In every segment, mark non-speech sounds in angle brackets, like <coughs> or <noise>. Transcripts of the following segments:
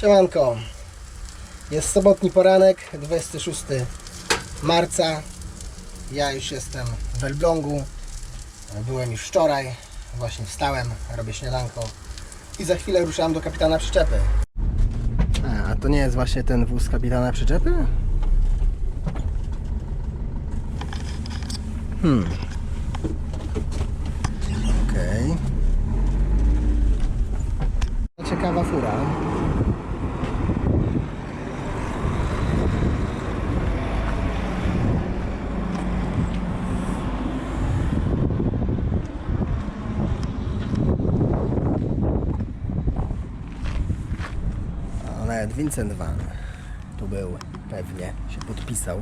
Siemanko. Jest sobotni poranek, 26 marca. Ja już jestem w Elblągu. Byłem już wczoraj. Właśnie wstałem, robię śniadanko. I za chwilę ruszam do kapitana przyczepy. A, a to nie jest właśnie ten wóz kapitana przyczepy? Hmm. Okej. Ciekawa fura. O, nawet Vincent Van tu był pewnie, się podpisał.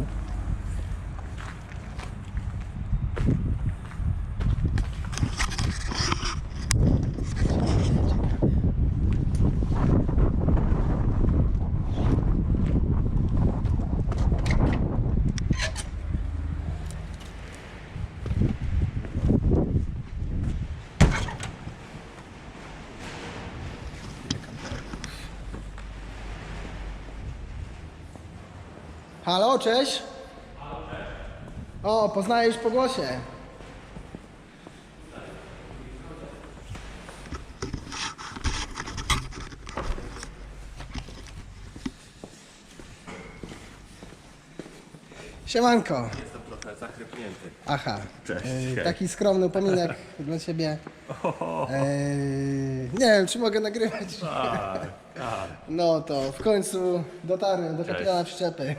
Halo, cześć. O, poznajesz po głosie. Siemanko. Jestem trochę zachrypnięty. Aha. Cześć. E, taki skromny upominek <laughs> dla ciebie. E, nie wiem, czy mogę nagrywać. Tak, tak. No to w końcu dotarłem do kapitana przyczepy.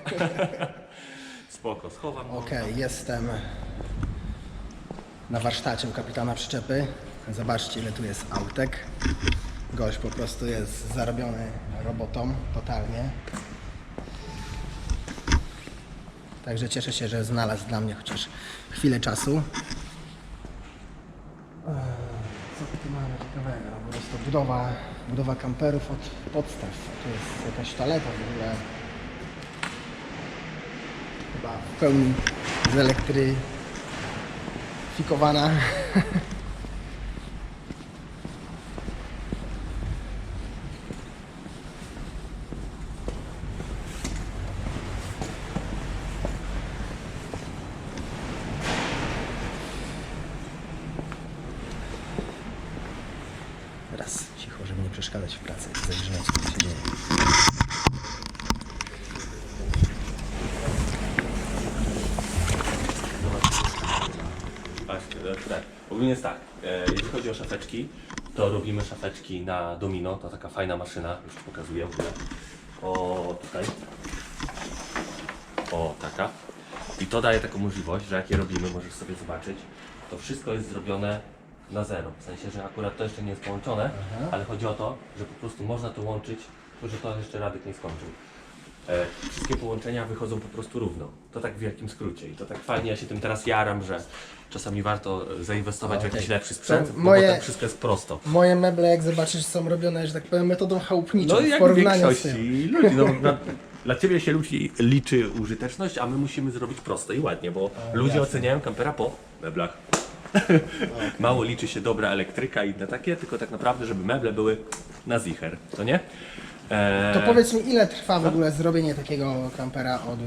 <laughs> Spoko, schowam. go. Okej, jestem na warsztacie u kapitana przyczepy. Zobaczcie ile tu jest autek. Gość po prostu jest zarobiony robotą totalnie. Także cieszę się, że znalazł dla mnie chociaż chwilę czasu. Eee, Co tu mamy ciekawego? Po prostu budowa, budowa kamperów od podstaw. Tu jest jakaś toaleta w ogóle chyba w pełni zelektryfikowana <laughs> cicho, żeby nie przeszkadzać w pracy. Zajrzymy, co się dzieje. Ogólnie jest tak, e, jeśli chodzi o szafeczki, to robimy szafeczki na domino, to taka fajna maszyna, już pokazuję w ogóle. O, tutaj. O, taka. I to daje taką możliwość, że jak je robimy, możesz sobie zobaczyć, to wszystko jest zrobione na zero. W sensie, że akurat to jeszcze nie jest połączone, ale chodzi o to, że po prostu można to łączyć, tylko że to jeszcze Radek nie skończył. E, wszystkie połączenia wychodzą po prostu równo. To tak w wielkim skrócie. I to tak fajnie, ja się tym teraz jaram, że czasami warto zainwestować w jakiś lepszy sprzęt, To bo moje- potem wszystko jest prosto. Moje meble, jak zobaczysz, są robione, że tak powiem, metodą chałupniczą No w jak w porównaniu z tym. większości ludzi. No, <laughs> na, dla Ciebie się ludzi liczy użyteczność, a my musimy zrobić prosto i ładnie, bo ludzie jasne. oceniają kampera po meblach. <laughs> Mało liczy się dobra elektryka i inne takie, tylko tak naprawdę, żeby meble były na zicher, to nie? Eee, To powiedz mi, ile trwa w ogóle zrobienie takiego kampera od...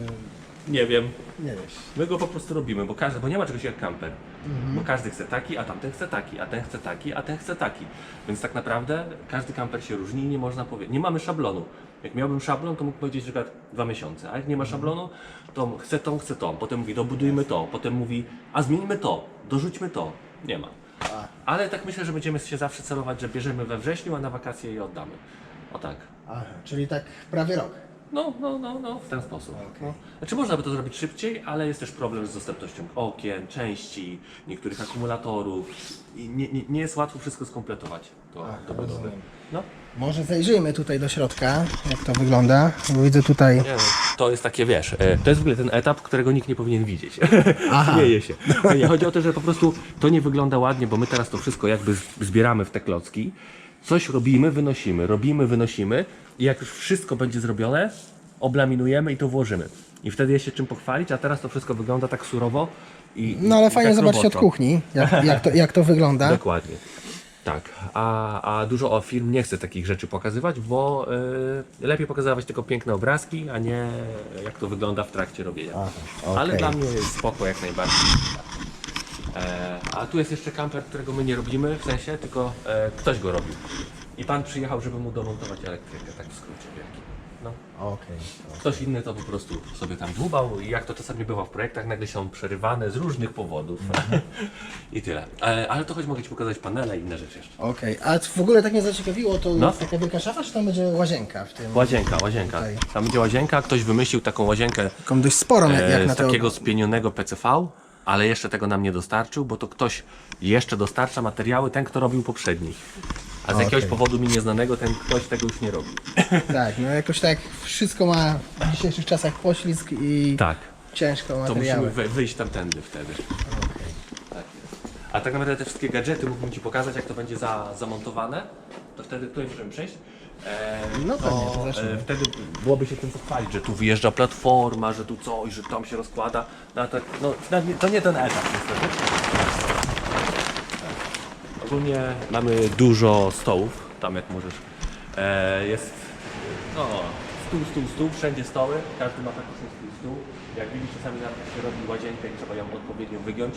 Nie wiem, Nie wiesz. My go po prostu robimy, bo każdy, bo nie ma czegoś jak kamper. Mhm. Bo każdy chce taki, a tamten chce taki, a ten chce taki, a ten chce taki. Więc tak naprawdę każdy kamper się różni i nie można powiedzieć. Nie mamy szablonu. Jak miałbym szablon, to mógł powiedzieć przykład dwa miesiące, a jak nie ma szablonu, to chcę tą, chcę tą. Potem mówi, dobudujmy to. Potem mówi, a zmieńmy to, dorzućmy to. Nie ma. Ale tak myślę, że będziemy się zawsze celować, że bierzemy we wrześniu, a na wakacje je oddamy. O tak. Aha, czyli tak prawie rok. No, no, no, no, w ten sposób. No. Znaczy można by to zrobić szybciej, ale jest też problem z dostępnością okien, części, niektórych akumulatorów i nie, nie, nie jest łatwo wszystko skompletować do, do budowy. rozumiem. No, Może zajrzyjmy tutaj do środka, jak to wygląda. Bo widzę tutaj... nie no, to jest takie, wiesz, e, to jest w ogóle ten etap, którego nikt nie powinien widzieć. <laughs> Aha. Śmieje się. Nie, chodzi o to, że po prostu to nie wygląda ładnie, bo my teraz to wszystko jakby z- zbieramy w te klocki, coś robimy, wynosimy, robimy, wynosimy i jak już wszystko będzie zrobione, oblaminujemy i to włożymy. I wtedy jest się czym pochwalić, a teraz to wszystko wygląda tak surowo i No ale i fajnie tak zobaczyć od kuchni, jak, jak, to, jak to wygląda. Dokładnie. Tak, a, a dużo o firm nie chce takich rzeczy pokazywać, bo y, lepiej pokazywać tylko piękne obrazki, a nie jak to wygląda w trakcie robienia. Ale okej. dla mnie jest spoko jak najbardziej. E, a tu jest jeszcze kamper, którego my nie robimy, w sensie, tylko e, ktoś go robił. I pan przyjechał, żeby mu domontować elektrykę, tak w skrócie wielkim. No. Okej. Ktoś inny to po prostu sobie tam dłubał i jak to czasami bywa w projektach, nagle są przerywane z różnych powodów. <laughs> I tyle. E, ale to choć mogę Ci pokazać panele i inne rzeczy jeszcze. Okej, a w ogóle tak mnie zaciekawiło, to No. jest taka wielka szafa, czy tam będzie łazienka w tym? Łazienka, łazienka. Tutaj. Tam będzie łazienka, ktoś wymyślił taką łazienkę Taką dość sporą, jak, e, jak na z to. takiego spienionego PCV, ale jeszcze tego nam nie dostarczył, bo to ktoś jeszcze dostarcza materiały, ten kto robił poprzedni. A z jakiegoś powodu mi nieznanego ten ktoś tego już nie robi. <coughs> Tak, no jakoś tak wszystko ma w dzisiejszych czasach poślizg i Tak. ciężko To materiały. musimy wy- wyjść tamtędy wtedy. Tak jest. A tak naprawdę te wszystkie gadżety mógłbym Ci pokazać, jak to będzie za, zamontowane. To wtedy tutaj możemy przejść. No pewnie, to zacznijmy. e, Wtedy byłoby się tym pochwalić, że tu wyjeżdża platforma, że tu coś, że tam się rozkłada. No, tak, no, to nie ten etap niestety. Ogólnie mamy dużo stołów, tam jak możesz. E, jest no, stół, stół, stół, wszędzie stoły, każdy ma praktycznie swój stół. Jak widzisz czasami nawet jak się robi łazienkę i trzeba ją odpowiednio wygiąć,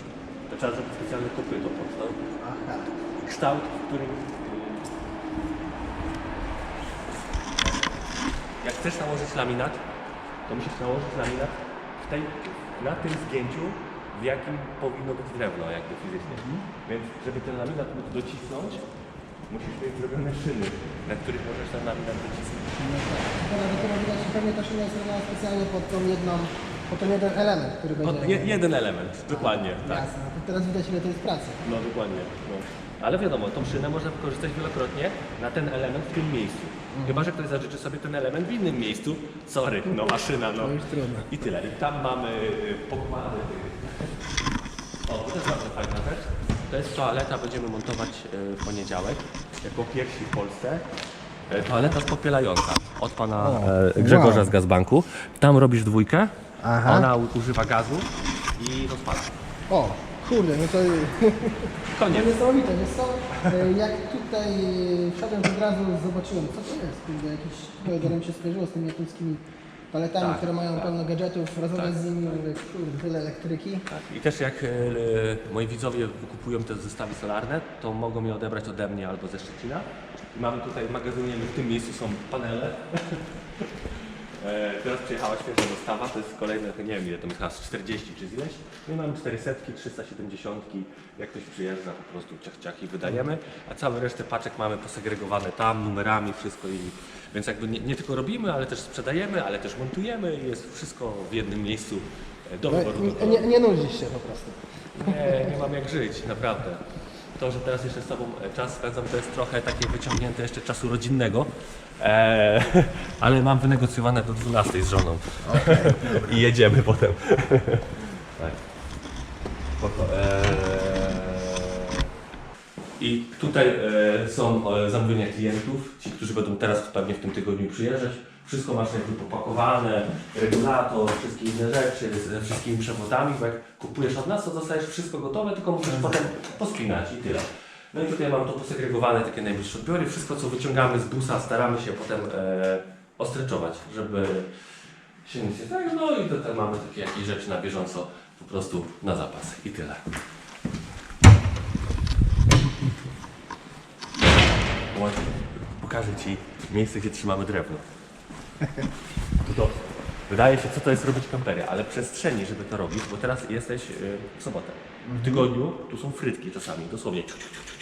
to trzeba zrobić specjalne kopyto pod to. Kształt, w którym y, jak chcesz nałożyć laminat, to musisz nałożyć laminat w tej, na tym zdjęciu, w jakim powinno być drewno, jakby fizycznie. Więc żeby ten laminat móc docisnąć, musisz mieć zrobione szyny, na których możesz ten laminat docisnąć. No tak. Dopiero widać, że pewnie ta szyna jest robiona specjalnie pod tą jedną, pod ten jeden element, który będzie... je, jeden element, dokładnie, tak. Jasne, to teraz widać ile to jest pracy. No dokładnie. No. Ale wiadomo, tą szynę można wykorzystać wielokrotnie na ten element w tym miejscu. Chyba, że ktoś zażyczy sobie ten element w innym miejscu. Sorry, no maszyna, no. I tyle. I tam mamy y, pokłady. O, to też bardzo fajna rzecz. To jest toaleta, będziemy montować y, w poniedziałek. Jako pierwsi w Polsce. E, Toaleta spopielająca od pana e, Grzegorza z Gazbanku. Tam robisz dwójkę, Aha. ona u- używa gazu i rozpada. O, kurde, no to... Koniec. To niesamowite, wiesz co? E, Jak tutaj e, wszedłem, to od razu zobaczyłem, co to jest, kurde, trochę mi się skojarzyło z tymi japońskimi paletami, Tak, które mają tak. pełno gadżetów, rozmawiać Tak, z nimi, mówię, kurde, tyle elektryki. Tak. I też jak e, moi widzowie wykupują te zestawy solarne, to mogą je odebrać ode mnie albo ze Szczecina. I mamy tutaj, magazynujemy, w tym miejscu są panele. E, Teraz przyjechała świeża dostawa, to jest kolejne, nie wiem ile to jest, chyba z 40 czy ileś. My mamy 400, 370, jak ktoś przyjeżdża po prostu ciach, ciach i wydajemy, a całą resztę paczek mamy posegregowane tam, numerami, wszystko i więc jakby nie, nie tylko robimy, ale też sprzedajemy, ale też montujemy i jest wszystko w jednym miejscu e, do No, wyboru. do nie, nie nudzisz się po prostu. Nie, nie mam jak żyć, naprawdę. To, że teraz jeszcze z Tobą e, czas spędzam, to jest trochę takie wyciągnięte jeszcze czasu rodzinnego. Eee, <laughs> ale mam wynegocjowane do 12 z żoną. I jedziemy potem. tak. Spoko. Eee, I tutaj e, są e, zamówienia klientów, ci, którzy będą teraz pewnie w tym tygodniu przyjeżdżać. Wszystko masz jakby popakowane, regulator, wszystkie inne rzeczy, ze wszystkimi przewodami, bo jak kupujesz od nas, to dostajesz wszystko gotowe, tylko musisz potem pospinać i tyle. No i tutaj mam to posegregowane, takie najbliższe odbiory. Wszystko, co wyciągamy z busa, staramy się potem e, ostreczować, żeby się nic nie stało. No i tutaj mamy takie jakieś rzeczy na bieżąco, po prostu na zapas i tyle. Pokażę Ci miejsce, gdzie trzymamy drewno. Tu dobrze. Wydaje się, co to jest robić kampery, ale przestrzeni, żeby to robić, bo teraz jesteś y, w sobotę. W tygodniu tu są frytki czasami, dosłownie ciu, ciu, ciu,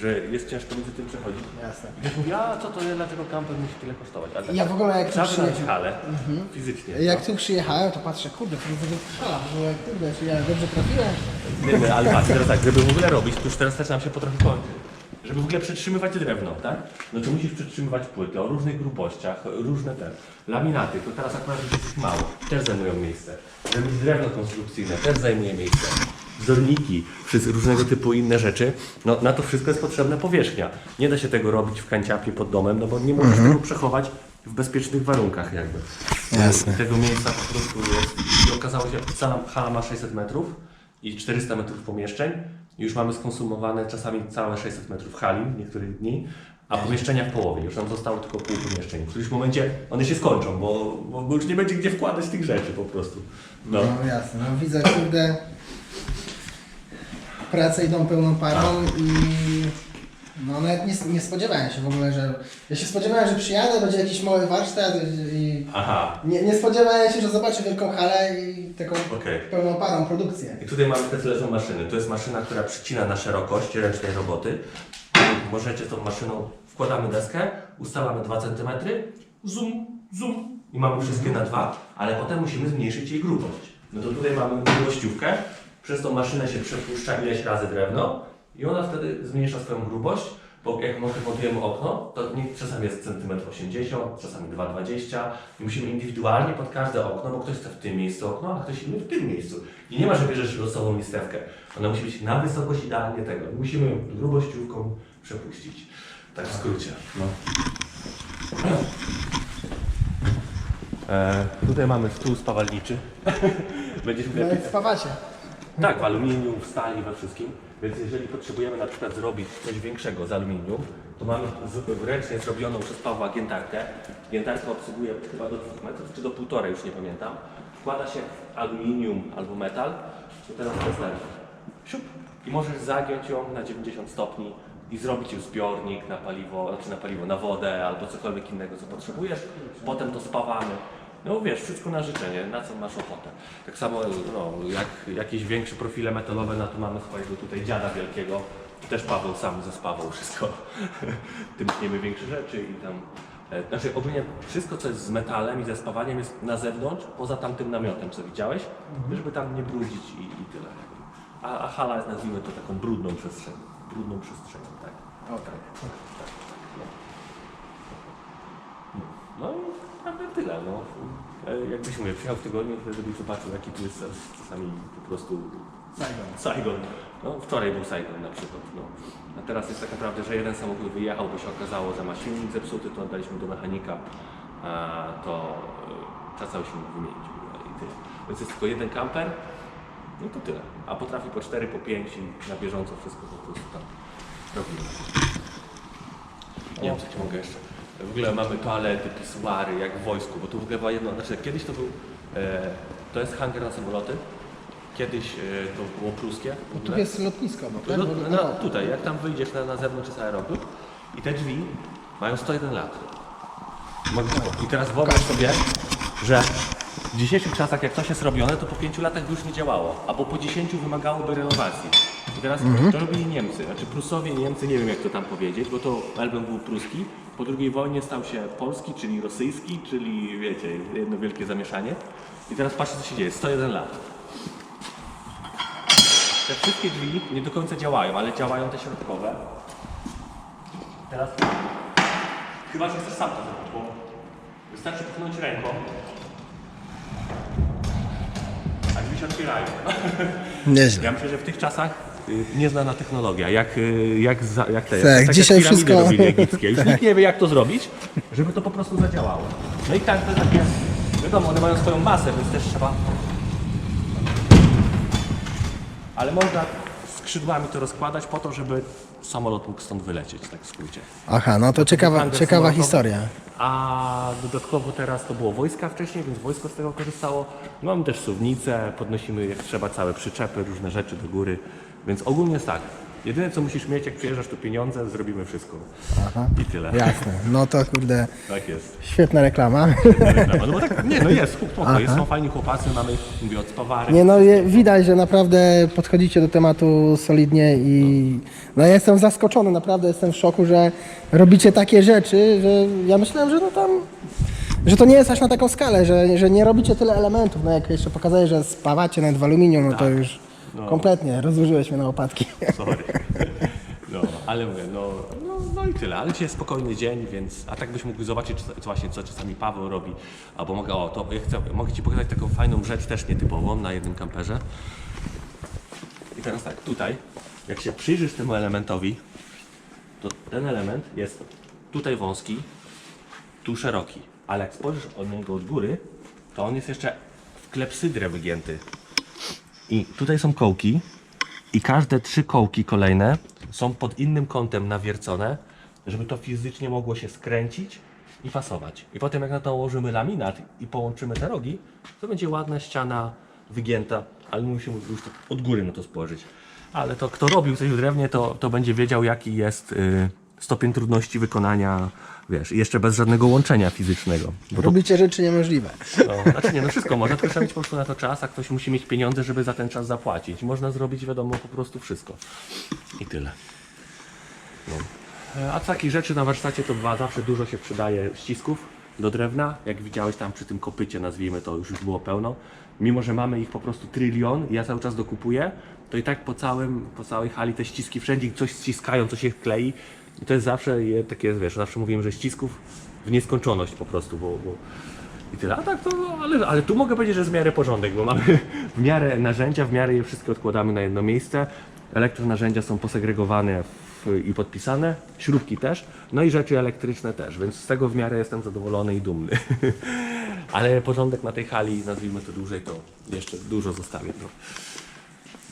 że jest ciężko między tym przechodzić. Jasne. I ktoś mówi, a co to jest, dlaczego kamper musi tyle kosztować? Ale Ja w ogóle jak tu przyjechałem, halę fizycznie. jak no. tu przyjechałem, to patrzę, kurde, to jest że jak kurde, czy ja dobrze trafiłem? Nie, nie, ale patrz, teraz tak, żeby w ogóle robić, to już teraz zaczynam się po trochę kończyć. Żeby w ogóle przetrzymywać drewno, tak? No to musisz przetrzymywać płyty o różnych grubościach, różne te laminaty, to teraz akurat już jest ich mało, też zajmują miejsce. Zrobić drewno konstrukcyjne, też zajmuje miejsce. Wzorniki, różnego typu inne rzeczy, no na to wszystko jest potrzebna powierzchnia. Nie da się tego robić w kanciapie pod domem, no bo nie możesz tego przechować w bezpiecznych warunkach jakby. Jasne. Tego miejsca po prostu jest. I okazało się, że sala, hala ma 600 metrów i 400 metrów pomieszczeń już mamy skonsumowane czasami całe 600 metrów hali niektórych dni, a pomieszczenia w połowie. Już nam zostało tylko pół pomieszczeń. W którymś momencie one się skończą, bo, bo, bo już nie będzie gdzie wkładać tych rzeczy po prostu. No. No jasne, no widzę, kurde, prace idą pełną parą i no nawet nie, nie spodziewałem się w ogóle, że... Ja się spodziewałem, że przyjadę, będzie jakiś mały warsztat i Aha, nie, nie spodziewałem się, że zobaczę wielką halę i taką okej. pełną parą produkcję. I tutaj mamy te leżą maszyny. To jest maszyna, która przycina na szerokość ręcznej roboty. Możecie tą maszyną, wkładamy deskę, ustalamy 2 cm, zoom, zoom i mamy wszystkie na 2, ale potem musimy zmniejszyć jej grubość. No to tutaj mamy grubościówkę, przez tą maszynę się przepuszcza ileś razy drewno i ona wtedy zmniejsza swoją grubość, bo jak montujemy okno, to czasami jest centymetr 80, czasami 2,20 i musimy indywidualnie pod każde okno, bo ktoś chce w tym miejscu okno, a ktoś inny w tym miejscu. I nie ma, że bierzesz losową listewkę. Ona musi być na wysokość idealnie tego. Musimy ją grubościówką przepuścić. Tak w skrócie. No. E, tutaj mamy stół spawalniczy. <laughs> Będziesz No jak spawacie. Tak, w aluminium, w stali, we wszystkim. Więc jeżeli potrzebujemy na przykład zrobić coś większego z aluminium, to mamy z- ręcznie zrobioną przez Pawła giętarkę. Giętarka obsługuje chyba do 2 metrów, czy do 1,5, już nie pamiętam. Wkłada się w aluminium albo metal, to teraz leży. Siup. I możesz zagiąć ją na 90 stopni i zrobić już zbiornik na paliwo, znaczy na paliwo, na wodę albo cokolwiek innego, co potrzebujesz. Potem to spawamy. No wiesz, wszystko na życzenie, na co masz ochotę. Tak samo no, jak jakieś większe profile metalowe, no to mamy swojego tutaj dziada wielkiego. Też Paweł sam zespawał wszystko. <laughs> Tym tniemy większe rzeczy i tam... e, Znaczy ogólnie wszystko, co jest z metalem i ze spawaniem jest na zewnątrz, poza tamtym namiotem, co widziałeś, żeby tam nie brudzić i, i tyle. A, a hala jest, nazwijmy to taką brudną przestrzenią. Brudną przestrzenią, tak. Okej. No i prawie tyle. No. E, Jakbyś mówię, przyjechał w tygodniu, wtedy byś zobaczył, jaki tu jest czasami po prostu Saigon. Saigon. No, wczoraj był Saigon na przykład. No. A teraz jest tak naprawdę, że jeden samochód wyjechał, bo się okazało, że ma silnik zepsuty, to oddaliśmy do mechanika, a to e, trzeba cały silnik wymienić. I tyle. Więc jest tylko jeden kamper, no to tyle. A potrafi po 4, po 5 i na bieżąco wszystko po prostu tam robimy. Nie wiem, co ci mogę jeszcze. W ogóle mamy toalety, pisuary, jak w wojsku, bo tu w ogóle była jedno, znaczy kiedyś to był, e, to jest hangar na samoloty, kiedyś e, to było pruskie. w Tu ogóle. jest lotnisko, bo tak? No, Bo- no, tutaj, jak tam wyjdziesz na, na zewnątrz jest aeroklub i te drzwi mają 101 lat. I teraz wyobraź sobie, że w dzisiejszych czasach jak coś jest robione, to po 5 latach by już nie działało, albo po 10 wymagałoby renowacji. I teraz to robili Niemcy, znaczy Prusowie i Niemcy, nie wiem jak to tam powiedzieć, bo to Elbląg był pruski. Po II wojnie stał się polski, czyli rosyjski, czyli wiecie, jedno wielkie zamieszanie. I teraz patrzcie co się dzieje, 101 lat. Te wszystkie drzwi nie do końca działają, ale działają te środkowe. Teraz chyba, że chcesz sam to zrobić, bo wystarczy pchnąć ręką. A drzwi się otwierają. Nieźle. Ja myślę, że w tych czasach nieznana technologia, jak, y, jak, za, jak te Tak, jak dzisiaj piramidy wszystko- robili egipskie. Już nikt nie wie jak to zrobić, żeby to po prostu zadziałało. No i tak te takie, wiadomo, one mają swoją masę, więc też trzeba... Ale można skrzydłami to rozkładać po to, żeby samolot mógł stąd wylecieć, tak w skrócie. Aha, no to ciekawa, Hangar ciekawa samolotowy. historia. A dodatkowo teraz to było wojska wcześniej, więc wojsko z tego korzystało. Mamy też suwnicę, podnosimy jak trzeba całe przyczepy, różne rzeczy do góry. Więc ogólnie jest tak. Jedyne co musisz mieć, jak przyjeżdżasz tu pieniądze, zrobimy wszystko. I tyle. Jasne. <laughs> No to kurde, Tak jest. świetna reklama. Reklama. No bo tak, nie, no jest, spoko, jest, są fajni chłopacy, mamy, mówię, od spawary. Nie no, je- widać, że naprawdę podchodzicie do tematu solidnie i no ja jestem zaskoczony, naprawdę jestem w szoku, że robicie takie rzeczy, że ja myślałem, że no tam, że to nie jest aż na taką skalę, że, że nie robicie tyle elementów, no jak jeszcze pokazałeś, że spawacie nawet w aluminium, no to już No. kompletnie rozłożyłeś mnie na łopatki. Sorry. <laughs> No, ale mówię, no, no, no i tyle. Ale dzisiaj jest spokojny dzień, więc. A tak byś mógł zobaczyć co, właśnie, co czasami Paweł robi. Albo mogę, o, to ja chcę, mogę Ci pokazać taką fajną rzecz, też nietypową na jednym kamperze. I teraz tak, tutaj, jak się przyjrzysz temu elementowi, to ten element jest tutaj wąski, tu szeroki. Ale jak spojrzysz od niego od góry, to on jest jeszcze w klepsydrę wygięty. I tutaj są kołki, I każde trzy kołki kolejne są pod innym kątem nawiercone, żeby to fizycznie mogło się skręcić i pasować. I potem jak na to nałożymy laminat i połączymy te rogi, to będzie ładna ściana wygięta, ale musimy już tak od góry na to spojrzeć. Ale to kto robił coś w drewnie, to, to będzie wiedział jaki jest y, stopień trudności wykonania, wiesz, jeszcze bez żadnego łączenia fizycznego. Bo to Robicie rzeczy niemożliwe. no, znaczy nie, no wszystko można, tylko trzeba mieć po prostu na to czas, a ktoś musi mieć pieniądze, żeby za ten czas zapłacić. Można zrobić, wiadomo, po prostu wszystko. I tyle. No. E, A takich rzeczy na warsztacie to dwa, zawsze dużo się przydaje ścisków do drewna. Jak widziałeś tam przy tym kopycie, nazwijmy to, już, już było pełno. Mimo, że mamy ich po prostu trylion i ja cały czas dokupuję, to i tak po, całym, po całej hali te ściski wszędzie coś ściskają, coś się klei. I to jest zawsze takie, wiesz, zawsze mówimy, że ścisków w nieskończoność po prostu, bo, bo i tyle. A tak to, ale, ale tu mogę powiedzieć, że jest w miarę porządek, bo mamy w miarę narzędzia, w miarę je wszystkie odkładamy na jedno miejsce. Elektronarzędzia są posegregowane w, i podpisane, śrubki też, no i rzeczy elektryczne też, więc z tego w miarę jestem zadowolony i dumny. <laughs> ale porządek na tej hali, nazwijmy to dłużej, to jeszcze dużo zostawię do,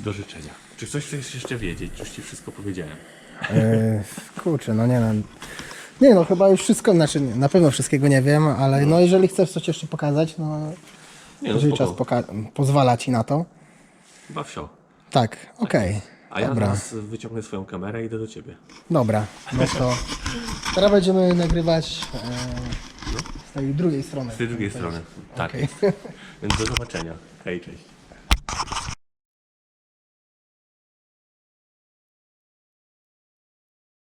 do życzenia. Czy coś chcesz jeszcze wiedzieć? Już Ci wszystko powiedziałem? E, kurczę, no nie no. Nie no, chyba już wszystko, znaczy nie, na pewno wszystkiego nie wiem, ale no jeżeli chcesz coś jeszcze pokazać, no Nie, no jeżeli czas spoko. poka- pozwala ci na to. Chyba wsio. Tak, okej. A ja Dobra, teraz wyciągnę swoją kamerę i idę do Ciebie. dobra. No to <laughs> teraz będziemy nagrywać e, z tej drugiej strony. Z tej drugiej strony. Tak. Okej. Więc do zobaczenia. Hej, cześć.